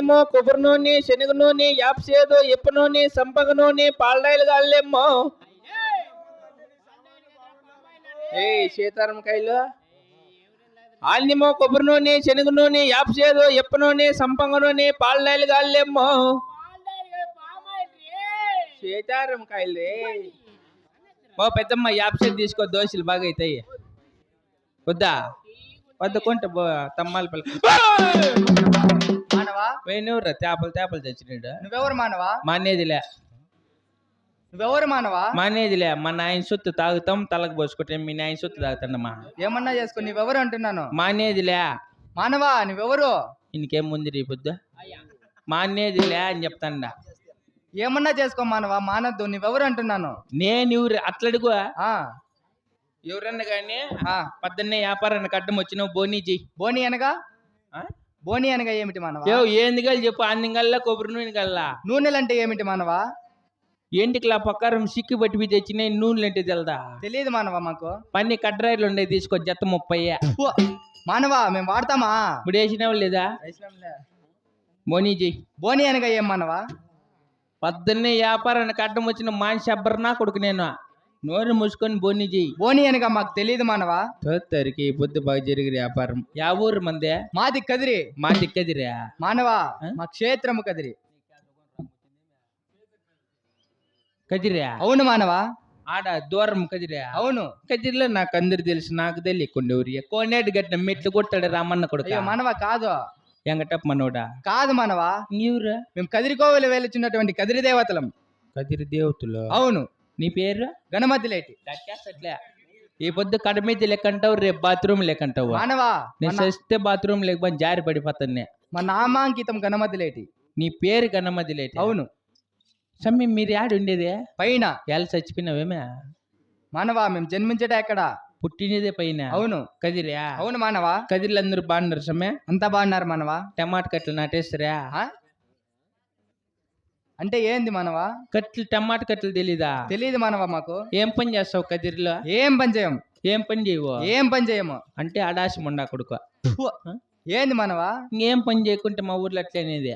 అన్నెమ్మో కొబ్బరి నూనె శనగ నూనె యాప్సేదో ఇప్ప నూనె సంపగ నూనె పాలడాయిలు కాళ్ళేమ్మో ఏ సీతారాం కాయలు. ఆల్నిమో కొబ్బరి నూనె శనగ నూనె యాప్సేదో ఇప్ప నూనె సంపంగ నూనె పాలడాయిలు కాళ్ళేమ్మో సీతారాం కాయలు ఓ పెద్దమ్మ యాప్సేది తీసుకో దోశలు బాగా అవుతాయి వద్దా? వద్ద కొంట తమ్మాల పోయినవురా చేపలు చేపలు తెచ్చినాడు. నువ్వెవరు మానవా? మానేదిలే. నువ్వెవరు మానవా? మానేదిలే మా నాయన సొత్తు తాగుతాం తలకు పోసుకుంటాం మీ నాయన సొత్తు తాగుతాండమ్మా. ఏమన్నా చేసుకో నువ్వెవరు అంటున్నాను? మానేదిలే. మానవా నువ్వెవరు? ఇంకేం ముందు రీ పొద్దు మానేదిలే అని చెప్తాండ. ఏమన్నా చేసుకో మానవా? మానద్దు నువ్వెవరు అంటున్నాను? నేను ఎవరు? అట్లడుగు ఆ. ఎవరన్నా కానీ ఆ. పొద్దున్నే వ్యాపారానికి అడ్డం వచ్చినావు బోనీ చెయ్యి. బోని అనగా? ఆ? బోని అనగా ఏమిటి మానవా? ఏవ్ ఏంది గల్లా చెప్పు అన్ని గల్లా కొబ్బరి నూనె గల్లా. నూనెలంటే ఏమిటి మానవా? ఏంటికి లా పక్కారం సిక్కి పట్టి తెచ్చినాయి నూనెలు అంటే తెలదా తెలియదు మానవా మాకు? పన్ని కడ్రాయిలు ఉండే తీసుకో జత ముప్పై. మానవా మేము వాడతామా? ఇప్పుడు వేసినావు లేదా? బోనీ చెయ్యి బోని అనగా ఏం మానవా? పొద్దున్నే వ్యాపారానికి అడ్డం వచ్చిన మానిషి అబ్బరనా కొడుకు నేను. నోరు మూసుకొని బోని చెయ్యి. బోని అనగా మాకు తెలియదు మానవా? తోత్తరికి పొద్దు బాగా జరిగిన వ్యాపారం. యా ఊరు మందే? మాది కదిరి మా దిక్కదిరా? మానవా? మా క్షేత్రము కదిరి. కదిరా? అవును మానవా? ఆడ దూరం కదిరా? అవును. కదిరిలో నాకు అందరు తెలుసు నాకు తెలియకుండా ఊరి కోనేటి గట్ట మెట్లు కొట్టాడు రామన్న కొడుకు. మానవా కాదు. ఎంగటప్ప మనోడా? కాదు మానవా. ఎవరు మేము కదిరికోవలు వెలుచున్నటువంటి కదిరి దేవతలం. కదిరి దేవతలు? అవును. నీ పేరు? గణమతి లేటి కట్టేస్తట్లే ఈ పొద్దు కడమీది లెక్కంటావు రేపు బాత్రూమ్ లెక్కంటావు. మానవా? నేను చస్తే బాత్రూమ్ లేకపోతే జారి పడిపోతాను మా నామాంకితం గణమతి లేటి నీ పేరు గన్నమది లేట్ అవును. సమ్మి మీరు యాడ ఉండేదే? పైన. ఎలా చచ్చిపోయినావేమే? మానవా మేము జన్మించట ఎక్కడ? పుట్టినదే పైన. అవును. కదిరా. అవును మానవా. కదిరిలు అందరూ బాగున్నారు సమ్మె. అంతా బాగున్నారు మానవా? టమాటా కట్టలు నాటేస్తారా? అంటే ఏంది మానవా? కట్లు టమాటా కట్టలు తెలీదా? తెలియదు మానవా మాకు? ఏం పని చేస్తావు కదిరిలో? ఏం పని చేయం? ఏం పని చేయవు? ఏం పని చేయము? అంటే అడాసి ముండా కొడుకు. ఏంది మానవా? ఇంకేం పని చేయకుంటే మా ఊర్లో అట్లనేది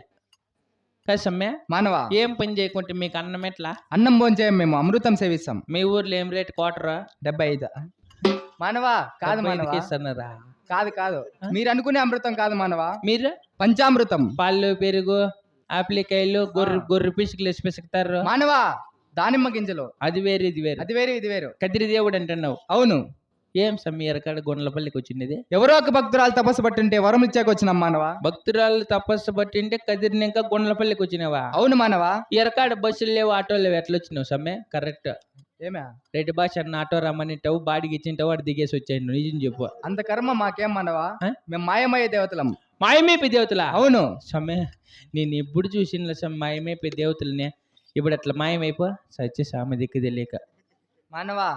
కదా సమ్మె. మానవా? ఏం పని చేయకుంటే మీకు అన్నం ఎట్లా? అన్నం భోంచేయం మేము అమృతం సేవిస్తాం. మీ ఊర్లో ఏం రేట్? క్వార్టర్? డెబ్బై ఐదు. మానవా? కాదు మానవా? ఇస్తున్నారా? కాదు కాదు. మీరు అనుకునే అమృతం కాదు మానవా? మీరు? పంచామృతం. పాలు పెరుగు? ఆపిలికాయలు గొర్రె గొర్రె పిసుకులు వేసి పిసుకుతారు. మానవా? దానిమ్మ గింజలు. అది వేరు ఇది వేరు. అది వేరు ఇది వేరు. కదిరి దేవుడు అంటున్నావు. అవును. ఏం సమ్మి ఎరకాడ గొండ్లపల్లికి వచ్చినది ఎవరో ఒక భక్తురాలు తపస్సు పట్టుంటే వరం ఇచ్చాక వచ్చినాం మానవా? భక్తురాలు తపస్సు పట్టింటే కదిరిని ఇంకా గొండ్లపల్లికి వచ్చినావా? అవును మానవా. ఎరకాడ బస్సులు లేవు ఆటోలు లేవు ఎట్లా వచ్చినావు సమ్మె కరెక్ట్ ఏమే? రెడ్డి భాష అన్న ఆటో రమ్మనింటావు బాడికి ఇచ్చింటావు వాడు దిగేసి వచ్చాడు. నిజం చెప్పు. అంత కర్మ మాకేం మానవా? మేము మాయమయ్యే దేవతలం. మాయమేపి దేవతలా అవును. సమ్మె నేను ఎప్పుడు చూసిన సమ్ మాయమైపోయి దేవతలనే ఇప్పుడు అట్లా మాయమైపో సత్య సామె దిక్కు తెలియక. మానవా?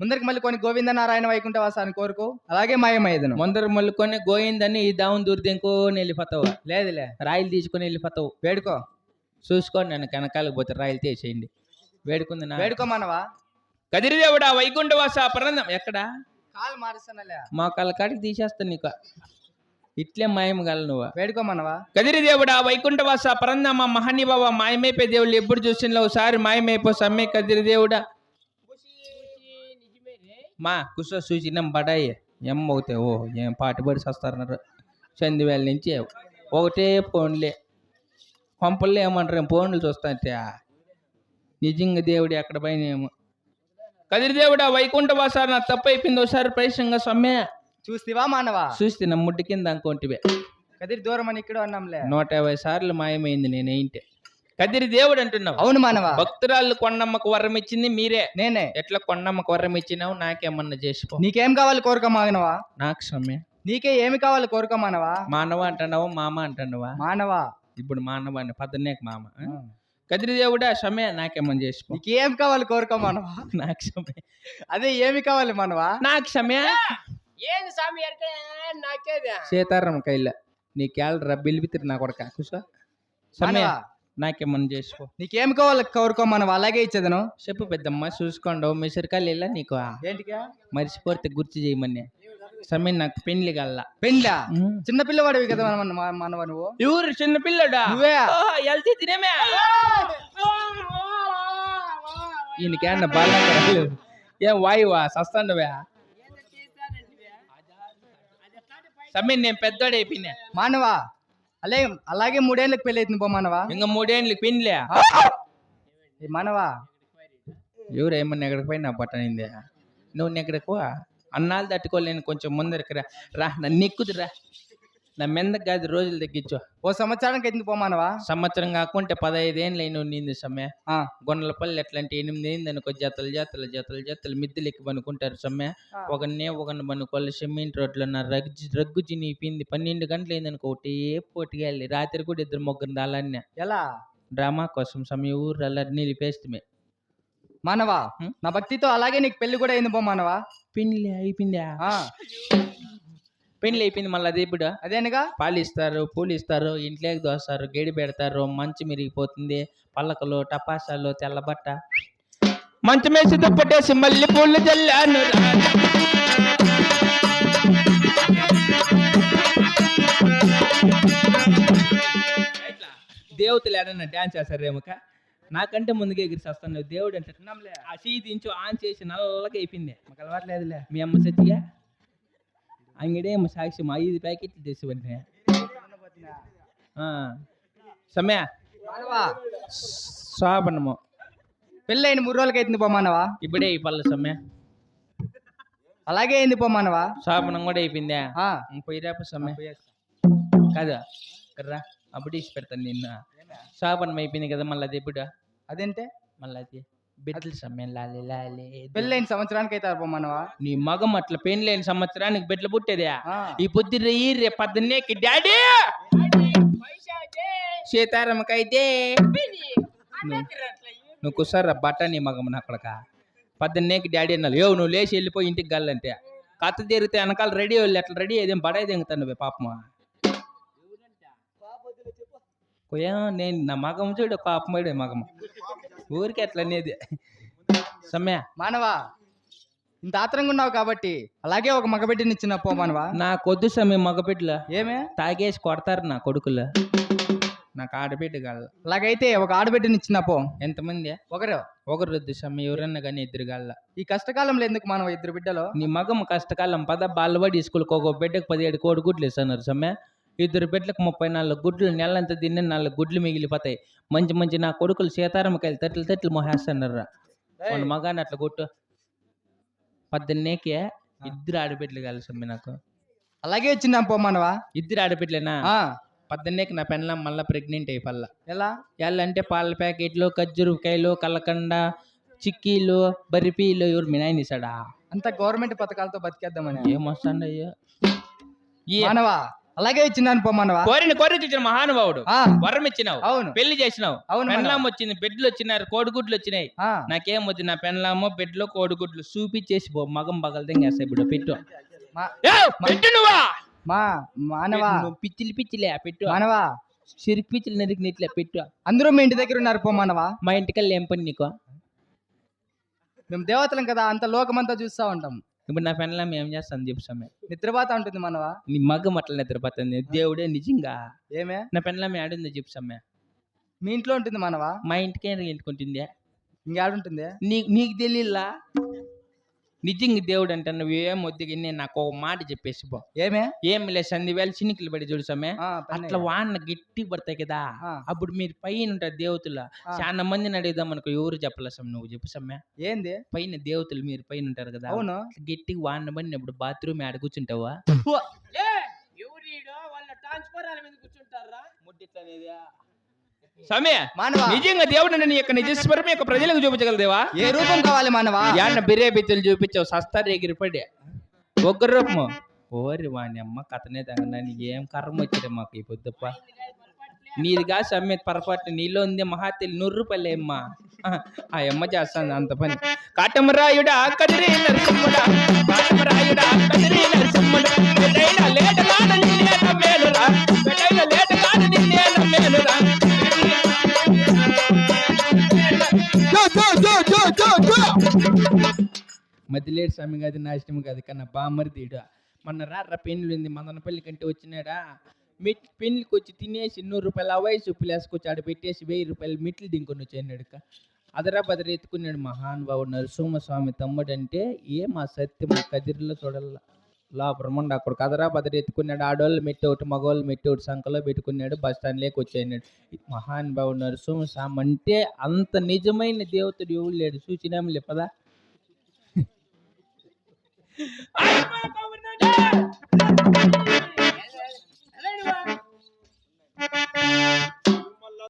ముందరికి మళ్ళీ కొన్ని గోవింద నారాయణ వైకుంఠ వాసాన్ని కోరుకో అలాగే మాయమయ్యేదను ముందర మళ్ళుకొని గోయిందని ఈ దావుని దూరిదెంకో వెళ్ళిపోతావు. లేదులే. రాయిలు తీసుకొని వెళ్ళిపోతావు. వేడుకో. చూసుకోండి నన్ను వెనకాలకు పోతే రాయిలు తీసేయండి. వేడుకుంది నా. వేడుకో మానవా? కదిరిదేవుడా వైకుంఠవాస పరందం ఎక్కడ? కాలు మారుస్తానలే మా కళ్ళ కాడికి తీసేస్తాను నీకు. ఇట్లే మాయమగల నువ్వు. వేడుకో మానవా కదిరిదేవుడా వైకుంఠవాస పరందమ్మ మహానిబావ మాయమైపోయి దేవుళ్ళు ఎప్పుడు చూసిన ఒకసారి మాయమైపో సమ్మె కదిరిదేవుడా. మా కుసో సూచినం బడాయి ఎం అవుతాయి ఓ ఏం పాటు పడి వస్తున్నారు చందివేల నుంచి ఒకటే ఫోన్లే. పంపల్లో ఏమంటారు? ఫోన్లు చూస్తాంటే నిజంగా దేవుడు ఎక్కడ పైన ఏమో కదిరిదేవుడా వైకుంఠవాస నా తప్పు అయిపోయింది ఒకసారి ప్రవేశంగా సమ్మె. చూస్తివా మానవా? చూస్తే ముడ్డి కింద అనుకోంటివే. కదిరి దూరం అని ఇక్కడ అన్నాంలే నూట యాభై సార్లు మాయమైంది నేనేంటే. కదిరి దేవుడు అంటున్నావు. అవును మానవా. భక్తురాళ్ళు కొండమ్మకు వరం ఇచ్చింది మీరే. నేనే. ఎట్లా కొండమ్మకు వరం ఇచ్చినావు? నాకేమన్నా చేసుకో నీకేం కావాలి కోరుకో మానవా? నాకు సమ్మె నీకే ఏమి కావాలి కోరుకో మానవా? మానవ అంటున్నావా? మామ అంటున్నావా? మానవా. ఇప్పుడు మానవ అని పద్దనేక మామ? కదిరి దేవుడా సమయ నాకేమని చేసిపో. నీకేం కావాలి కోరుకో మనవా? నాకు సమయ అదే ఏమి కావాలి మనవా? నాకు సమయ ఏంది స్వామి ఎరకే నాకేది సీతారాం కైల నీ క్యాలరా బిలిపితిరి నా కొడక కూసో సమయ నాకేమని చేసిపో నీకేం కావాలి కోరుకో మనవా అలాగే ఇచ్చేదను చెప్పు పెద్దమ్మ చూసుకోండు మిసరికాయలు ఇలా నీకు మర్చిపోతే గుర్తు చేయమని సమయం నాకు పెళ్ళి గల్లా పెండ్లా చిన్న పిల్లవాడివి కదా మన మన- మనవా నువ్వు ఎవరు చిన్న పిల్లడా నువ్వే వెళ్తే తినేమే ఈయనకేమన్నా బాగా ఏం వాయువా సస్తాండవే సమయం నేను పెద్దోడు అయిపోయినా. మానవా? అలాగే అలాగే మూడేళ్ళకి పెళ్ళి అవుతుంది పో మానవా? ఇంకా మూడేళ్ళకి పెళ్ళి మానవా? ఎవరు ఏమన్నా ఎక్కడికి పోయినా పట్టనిందే నువ్వు ఎక్కడికి అన్నాలు తట్టుకోలేను కొంచెం ముందరికి రా. రా నన్ను ఎక్కుదురా. నా మెందకు కాదు రోజులు తగ్గించు. ఓ సంవత్సరానికి అవుతుంది పో మానవా సంవత్సరం కాకుంటే పదహైదు ఏళ్ళు అయిన నింది సమ్మె. గొన్నలపల్లి ఎట్లాంటి ఎనిమిది అయింది అనుకో జతలు జతలు జతలు జతలు మిద్దెలు ఎక్కి పనుకుంటారు సమ్మె. ఒకనే ఒకరిని పనుకోవాలి సిమెంట్ రోడ్లో నా రగ్గు రగ్గు చినిపింది పన్నెండు గంటలు అయింది అనుకో ఒకటే పోటీగా వెళ్ళి. రాత్రి కూడా ఇద్దరు ముగ్గురు దాలాన్నే ఎలా? డ్రామా కోసం సమయ ఊరు అలా నిలిపేస్తే మానవా? హ్మ్? నా భక్తితో అలాగే నీకు పెళ్ళి కూడా అయింది పో మానవా పెళ్ళి అయిపోయిందా? ఆ, పెళ్ళి అయిపోయింది మళ్ళీ అది ఇప్పుడు అదేనగా? పాలు ఇస్తారు పూలు ఇస్తారు ఇంట్లోకి దోస్తారు గేడి పెడతారు మంచు మిరిగిపోతుంది పల్లకలు టపాసాలు తెల్లబట్ట. మంచం వేసి దుప్పటేసి మళ్ళీ పూలు జల్లాను దేవతలు ఏడన్నా డ్యాన్స్ చేస్తారేమక? నాకంటే ముందుగా ఎగిరి చేస్తాను. దేవుడు అంటే ఆ సీ దించు ఆన్ చేసి నల్లగా అయిపోయింది. మాకు అలవాట్లేదులే మీ అమ్మ సత్తిగా అంగడేమో సాక్షి మా ఐదు ప్యాకెట్లు తెచ్చివన్నీ సమయ మానవా శోభనము పెళ్ళి అయిన మూడు రోజులకి అవుతుంది పో మానవా ఇప్పుడే ఈ పళ్ళ సమయ అలాగే అయింది పో మానవా శోభనం కూడా అయిపోయిందా ఆ, పోయిరాప సమయ కాదా కర్రా అప్పుడు ఇచ్చి పెడతాను నిన్న శోభనం అయిపోయింది కదా మళ్ళీ అది ఎప్పుడు అదేంటే మళ్ళీ అది బిడ్డల సమయం లాలి లాలి పెళ్ళి అయిన సంవత్సరానికి పో మానవా నీ మగం అట్లా లేని సంవత్సరానికి బిడ్డలు పుట్టేదా. ఈ పొద్దు రెయ్యి రే పద్దన్నేకి డాడీ! సీతారామకైతే. నువ్వు కుసారా బట్టాని మగం అక్కడక పద్దన్నేకి డాడీ అన్నాడు. ఏవు నువ్వు లేచి వెళ్ళిపోయి ఇంటికి గల్లంటే. కథ తిరిగితే వెనకాల రెడీ వాళ్ళు ఎట్లా రెడీ అయ్యేదేం బడాయి దింగుతాను పాపమా. నేను నా మగం చూడు పాపమాడే మగం ఊరికి అట్లా అనేది సమ్య. మానవా ఇంత ఆత్రంగా ఉన్నావు కాబట్టి అలాగే ఒక మగబిడ్డని ఇచ్చిన పో మానవా. నా కొద్ది సమయం మగబిడ్డలు. ఏమే? తాగేసి కొడతారు నా కొడుకులు. నాకు ఆడబిడ్డ కాదు. అలాగైతే ఒక ఆడబిడ్డని ఇచ్చిన పో. ఎంతమంది? ఒకరు. ఒకరు వద్దు సమయం ఎవరన్నా కానీ ఇద్దరు గాళ్ళ ఈ కష్టకాలంలో ఎందుకు మానవ ఇద్దరు బిడ్డలు? నీ మగం కష్టకాలం. పద బాలబడి స్కూల్కి ఒక బిడ్డకు పదిహేడు కోడి గుడ్లు ఇస్తున్నారు సమ్మె ఇద్దరు బిడ్డలకు ముప్పై నాలుగు గుడ్లు నెలంతా తిన్న నాలుగు గుడ్లు మిగిలిపోతాయి. మంచి మంచి నా కొడుకులు సీతారామకాయలు తట్లు తట్లు మొహేస్తున్నారు మన మగాన్ని అట్లా కొట్టు. పద్దెన్నేకే ఇద్దరు ఆడబిడ్డలు సమ్మె నాకు. అలాగే ఇచ్చిన పో మానవా. ఇద్దరు ఆడబిడ్డలేనా? పద్దెన్నేకి నా పెళ్ళం మళ్ళీ ప్రెగ్నెంట్ అయిపోల్లా ఎలా? ఎల్లంటే పాల ప్యాకెట్లు ఖర్జూరకాయలు కలకండ చిక్కీలు బరిపీలు ఎవరు మీ నాయన ఇస్తాడా అంత గవర్నమెంట్ పథకాలతో బతికేద్దామని. ఏమొస్తాడయ్యా ఈ మానవా అలాగే ఇచ్చినాను పో మానవా. కోరిన కోరిక ఇచ్చిన మహానుభావుడు. వరం ఇచ్చినావు అవును. పెళ్ళి చేసినావు. అవును. పెన్లాం వచ్చింది బిడ్డలు వచ్చినారు కోడిగుడ్లు వచ్చినాయి. నాకేం వద్దు నా పెన్లాము బిడ్డలు కోడిగుడ్లు చూపించేసి పో మగం పగలదేంగేస్తాయి ఇప్పుడు పెట్టు. మా- ఏయ్, పెట్టు నువ్వా? మా మానవా. పిచ్చిలి పిచ్చిలే పెట్టు. మానవా. సిరికి పిచ్చిలు నరికినట్లే పెట్టు. అందరూ మీ ఇంటి దగ్గర ఉన్నారు పో మానవా. మా ఇంటికల్లా ఏం పని నీకు. మేము దేవతలం కదా అంత లోకమంతా చూస్తా ఉంటాం. ఇప్పుడు నా పెన్లాం ఏం చేస్తాను చెప్పు సమయం నిద్రపోతా ఉంటుంది మానవా? నీ మగం అట్లా నిద్రపోతుంది. దేవుడే నిజంగా. ఏమే? నా పెన్లాం ఆడుందో చెప్పు సమ్మె మీ ఇంట్లో ఉంటుంది మానవా? మా ఇంటికే ఇంటికుంటుంది ఇంకేడుంటుంది నీ నీకు తెలియలా నిజంగా దేవుడు అంటే నువ్వు ఏం వద్దు నేను నాకు ఒక మాట చెప్పేసి పో. ఏమే? ఏం లే సంధి వేళ చినికలు పడి చూడు సమ్మె ఆ, పని అట్లా వాన గట్టి పడతాయి కదా. అప్పుడు మీరు పైన ఉంటారు దేవతలు. చాలా మందిని అడుగుదాం అనుకో ఎవరు చెప్పలే సమ్ నువ్వు చెప్పు సమ్మె ఏంది? పైన దేవతలు మీరు పైన ఉంటారు కదా. అవును. అట్లా గట్టిగా వాన పడినప్పుడు బాత్రూమ్ ఆడ కూర్చుంటావా? ట్రాన్స్ఫర్ మీద కూర్చుంటారా? మానవా? నిజంగా దేవుడు నీ యొక్క నిజస్వరం యొక్క ప్రజలకు చూపించగలదేవా ఏ రూపం కావాలి మానవా? యాన్న బిరే బిత్తులు చూపించావు సస్తారు ఎగిరిపడి ఒక్క రూపము. ఓరి వాణి అమ్మ కథనే తగ్గడానికి ఏం కర్మ వచ్చిరే మాకు ఈ పొద్దుప్ప? నీదిగా సమ్మె పొరపాటు నీలో ఉంది మహాతెలి నూరు రూపాయలు అమ్మా. ఆ అమ్మ చేస్తాను అంత పని. కాటమరాయుడా కదిరి నరసింహుడా కాటమరాయుడా కదిరి నరసింహుడా లేటగాడు మధ్యలేడు స్వామి కాదు నాశనం కాదు కన్నా బామరిదీడు మొన్న రారా పెన్నులు ఉంది మదనపల్లి కంటే వచ్చినాడా? మిట్ పెన్నులకి వచ్చి తినేసి నూరు రూపాయలు ఆ వయసు ఆడ పెట్టేసి వెయ్యి రూపాయలు మిట్లు దింకొని వచ్చాడు అదరా బదర ఎత్తుకున్నాడు మహానుభావుడు నరసింహస్వామి తమ్ముడు అంటే ఏ మా సత్యం కదిరిలో చూడాల? లోపరముండ అక్కడ కదరా బదరి ఎత్తుకున్నాడు. ఆడోళ్ళు మెట్టోటి మగోళ్ళు ఒకటి సంఖలో పెట్టుకున్నాడు. బస్ స్టాండ్ స్టాండ్లోకి వచ్చేనాడు మహానుభావుడు నరసింహస్వామి అంటే అంత నిజమైన దేవతడు ఎవరు లేడు. సూచన లేపదా